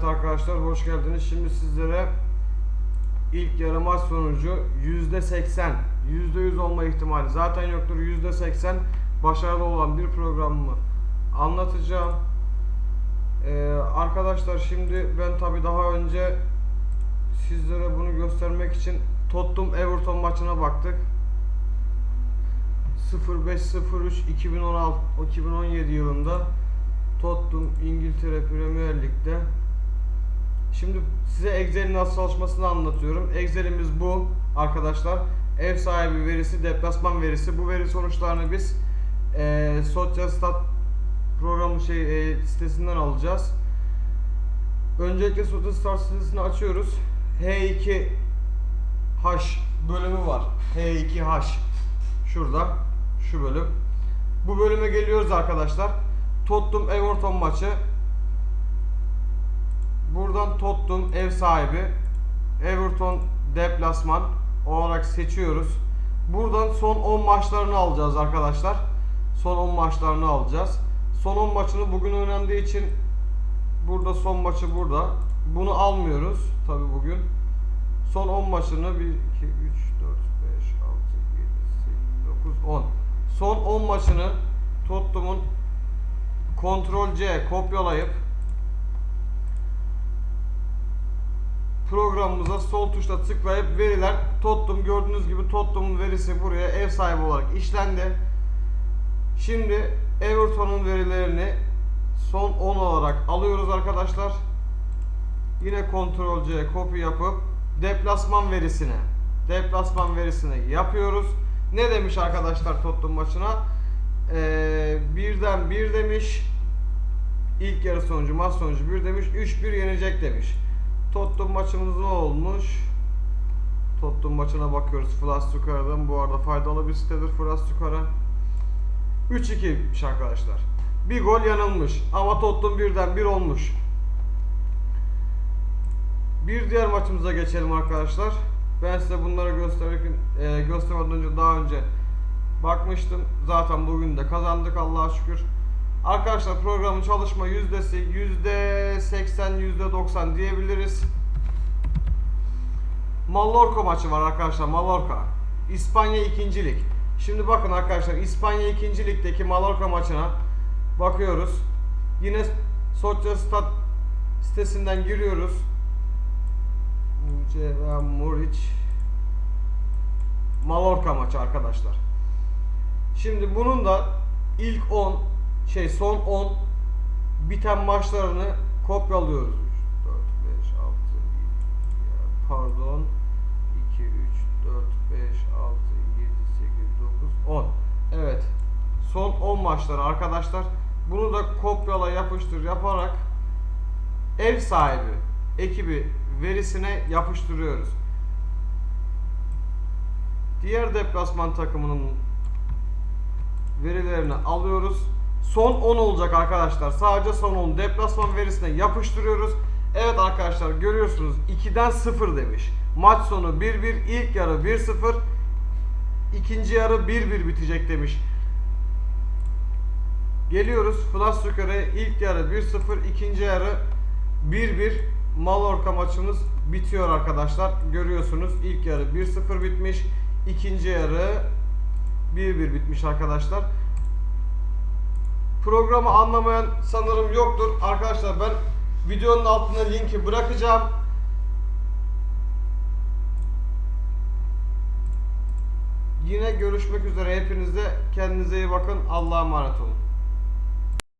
Evet arkadaşlar hoş geldiniz. Şimdi sizlere ilk yarı maç sonucu %80, %100 olma ihtimali zaten yoktur. %80 başarılı olan bir programı anlatacağım. Ee, arkadaşlar şimdi ben tabi daha önce sizlere bunu göstermek için Tottenham Everton maçına baktık. 05-03 2016 2017 yılında Tottenham İngiltere Premier Lig'de. Şimdi size Excel'in nasıl çalışmasını anlatıyorum. Excel'imiz bu arkadaşlar. Ev sahibi verisi, deplasman verisi. Bu veri sonuçlarını biz eee Sosyalstat programı şey eee, sitesinden alacağız. Öncelikle Sosyalstat sitesini açıyoruz. H2H bölümü var. H2H. Şurada. Şu bölüm. Bu bölüme geliyoruz arkadaşlar. Tottenham Everton maçı. Buradan Tottenham ev sahibi. Everton deplasman olarak seçiyoruz. Buradan son 10 maçlarını alacağız arkadaşlar. Son 10 maçlarını alacağız. Son 10 maçını bugün oynandığı için burada son maçı burada. Bunu almıyoruz tabi bugün. Son 10 maçını 1 2 3 4 5 6 7 8 9 10. Son 10 maçını Tottenham'ın Ctrl C kopyalayıp programımıza sol tuşla tıklayıp veriler Tottenham gördüğünüz gibi Tottenham'ın verisi buraya ev sahibi olarak işlendi. Şimdi Everton'un verilerini son 10 olarak alıyoruz arkadaşlar. Yine Ctrl C copy yapıp deplasman verisine deplasman verisine yapıyoruz. Ne demiş arkadaşlar Tottenham maçına? Ee, birden bir demiş. İlk yarı sonucu, maç sonucu 1 demiş. 3-1 yenecek demiş. Tottenham maçımız ne olmuş? Tottenham maçına bakıyoruz. Flash Yukarı'dan. Bu arada faydalı bir sitedir Flash Yukarı. 3-2'ymiş arkadaşlar. Bir gol yanılmış. Ama Tottenham birden bir olmuş. Bir diğer maçımıza geçelim arkadaşlar. Ben size bunları gösterirken e, göstermeden önce daha önce bakmıştım. Zaten bugün de kazandık Allah'a şükür. Arkadaşlar programın çalışma yüzdesi yüzde 80 yüzde 90 diyebiliriz. Mallorca maçı var arkadaşlar Mallorca. İspanya 2. lig. Şimdi bakın arkadaşlar İspanya 2. ligdeki Mallorca maçına bakıyoruz. Yine Sosyalstat sitesinden giriyoruz. Mucera Muriç Mallorca maçı arkadaşlar. Şimdi bunun da ilk 10 şey son 10 biten maçlarını kopyalıyoruz. 3 4 5 6 7 pardon 2 3 4 5 6 7 8 9 10 Evet. Son 10 maçları arkadaşlar. Bunu da kopyala yapıştır yaparak ev sahibi ekibi verisine yapıştırıyoruz. Diğer deplasman takımının verilerini alıyoruz. Son 10 olacak arkadaşlar. Sadece son 10 deplasman verisine yapıştırıyoruz. Evet arkadaşlar görüyorsunuz 2'den 0 demiş. Maç sonu 1-1, ilk yarı 1-0, ikinci yarı 1-1 bitecek demiş. Geliyoruz yukarı ilk yarı 1-0, ikinci yarı 1-1 Mallorca maçımız bitiyor arkadaşlar. Görüyorsunuz ilk yarı 1-0 bitmiş. ikinci yarı 1-1 bitmiş arkadaşlar. Programı anlamayan sanırım yoktur. Arkadaşlar ben videonun altına linki bırakacağım. Yine görüşmek üzere hepinize. Kendinize iyi bakın. Allah'a emanet olun.